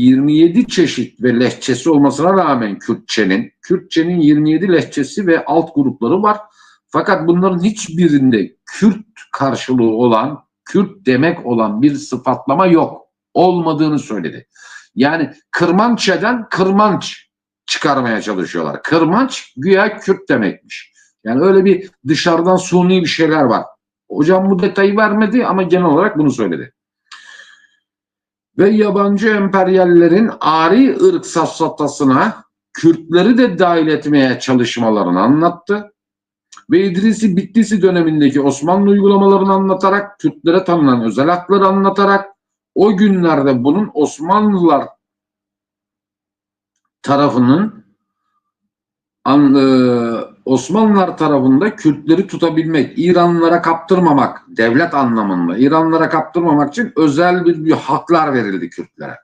27 çeşit ve lehçesi olmasına rağmen Kürtçenin, Kürtçenin 27 lehçesi ve alt grupları var. Fakat bunların hiçbirinde Kürt karşılığı olan, Kürt demek olan bir sıfatlama yok. Olmadığını söyledi. Yani Kırmançeden Kırmanç çıkarmaya çalışıyorlar. Kırmanç güya Kürt demekmiş. Yani öyle bir dışarıdan suni bir şeyler var. Hocam bu detayı vermedi ama genel olarak bunu söyledi. Ve yabancı emperyallerin ari ırk safsatasına Kürtleri de dahil etmeye çalışmalarını anlattı. Ve İdrisi Bittisi dönemindeki Osmanlı uygulamalarını anlatarak, Kürtlere tanınan özel hakları anlatarak o günlerde bunun Osmanlılar tarafının an, e, Osmanlılar tarafında Kürtleri tutabilmek, İranlılara kaptırmamak, devlet anlamında İranlılara kaptırmamak için özel bir, bir haklar verildi Kürtlere.